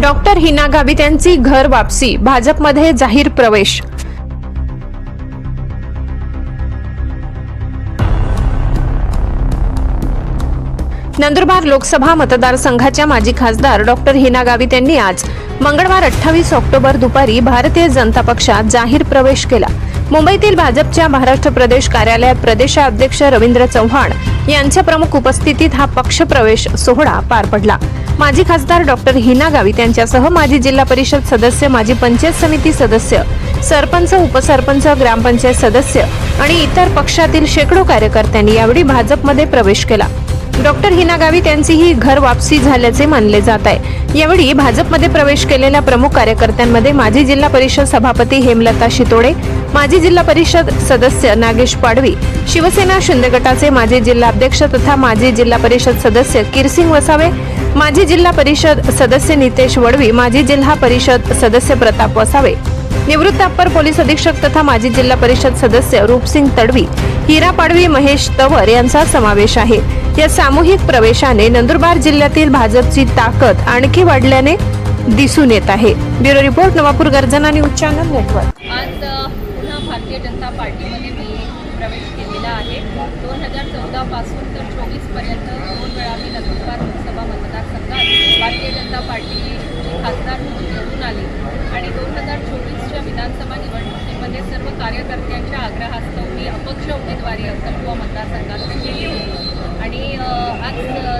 Doctor Hina Gavit यांची घर वापसी. भाजपमध्ये जाहीर प्रवेश. नंदुरबार लोकसभा मतदारसंघाच्या माजी खासदार डॉक्टर हिना गावित यांनी आज मंगळवार अठ्ठावीस ऑक्टोबर दुपारी भारतीय जनता पक्षात जाहीर प्रवेश केला. मुंबईतील भाजपच्या महाराष्ट्र प्रदेश कार्यालयात प्रदेशाध्यक्ष रवींद्र चव्हाण यांच्या प्रमुख उपस्थितीत हा पक्षप्रवेश सोहळा पार पडला. माजी खासदार डॉक्टर हिना गावित यांच्यासह माजी जिल्हा परिषद सदस्य माजी पंचायत समिती सदस्य सरपंच उपसरपंच ग्रामपंचायत सदस्य आणि इतर पक्षातील शेकडो कार्यकर्त्यांनी यावेळी भाजपमध्ये प्रवेश केला. डॉक्टर हिना गावित यांची ही घर वापसी झाल्याचे मानले जात आहे. यावेळी भाजपमध्ये प्रवेश केलेल्या प्रमुख कार्यकर्त्यांमध्ये माजी जिल्हा परिषद सभापती हेमलता शितोडे माजी जिल्हा परिषद सदस्य नागेश पाडवी शिवसेना शिंदे गटाचे माजी जिल्हाध्यक्ष तथा माजी जिल्हा परिषद सदस्य किरसिंग वसावे माजी जिल्हा परिषद सदस्य नितेश वडवी माजी जिल्हा परिषद सदस्य प्रताप वसावे निवृत्त अप्पर पोलीस अधीक्षक तथा माजी जिल्हा परिषद सदस्य रूपसिंग तडवी हिरा पाडवी महेश तवर यांचा समावेश आहे. या सामूहिक प्रवेशाने नंदुरबार जिल्ह्यातील भाजपची ताकद आणखी वाढल्याने दिसून येत आहे. ब्युरो रिपोर्ट नवापूर गर्जना न्यूज चॅनल नेटवर्क. आज भारतीय जनता पार्टीमध्ये मी प्रवेश केलेला आहे. दोन हजार चौदापासून तर चोवीसपर्यंत दोन वेळा मी नंदुरबार लोकसभा मतदारसंघात भारतीय जनता पार्टीची खासदार म्हणून निवडून आली. आणि दोन हजार चोवीसच्या विधानसभा निवडणुकीमध्ये सर्व कार्यकर्त्यांच्या आग्रहास्तव मी अपक्ष उमेदवारी अक्कलकुवा मतदारसंघात केली होती. आणि आज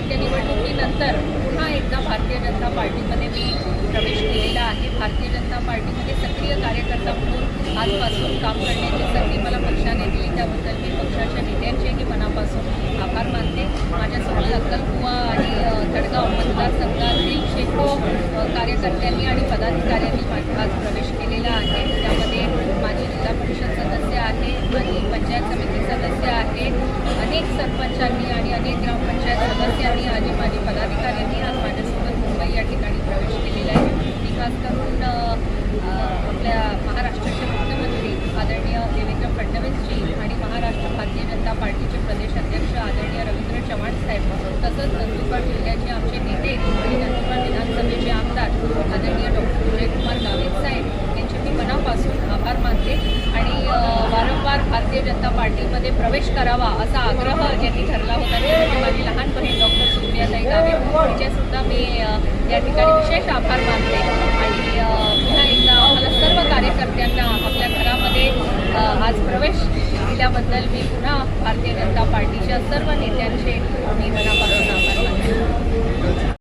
त्या निवडणुकीनंतर पुन्हा एकदा भारतीय जनता पार्टीमध्ये मी प्रवेश केला. आहे. भारतीय जनता पार्टीमध्ये सक्रिय कार्यकर्ता म्हणून आजपासून काम करण्याची संधी मला पक्षाने दिली. त्याबद्दल मी पक्षाच्या नेत्यांचेही मनापासून आभार मानते. माझ्यासोबत अक्कलकुवा आणि तडगाव मतदारसंघातील शेकडो कार्यकर्त्यांनी आणि पदाधिकाऱ्यांनी माझ्या आज प्रवेश केलेला आहे. त्यामध्ये माझी जिल्हा परिषद सदस्य आहे माझी पंचायत समिती सदस्य आहे अनेक सरपंचांनी आणि अनेक ग्रामपंचायत सदस्यांनी आणि माझे पदाधिकारी आज माझ्यासोबत मुंबई या ठिकाणी प्रवेश केलेला आहे मी खास करून अ, अ, आपल्या महाराष्ट्राचे मुख्यमंत्री आदरणीय काँग्रेसची आणि महाराष्ट्र भारतीय जनता पार्टीचे प्रदेश अध्यक्ष आदरणीय रवींद्र चव्हाण साहेब तसंच नंदुरबार जिल्ह्याचे आमचे नेते आणि नंदुरबार विधानसभेचे आमदार आदरणीय डॉक्टर विजयकुमार गावित साहेब यांचे मी मनापासून आभार मानते आणि वारंवार भारतीय जनता पार्टीमध्ये प्रवेश करावा असा आग्रह ज्यांनी ठरला होता. ते माझी लहान बहीण डॉक्टर सुप्रियाताई गावित तिचेसुद्धा मी या ठिकाणी विशेष आभार मानते आणि अ, पुन्हा एकदा आम्हाला सर्व कार्यकर्त्यांना आपल्या घरामध्ये अ, आज प्रवेश दिल्याबद्दल मी पुन्हा भारतीय जनता पार्टीच्या सर्व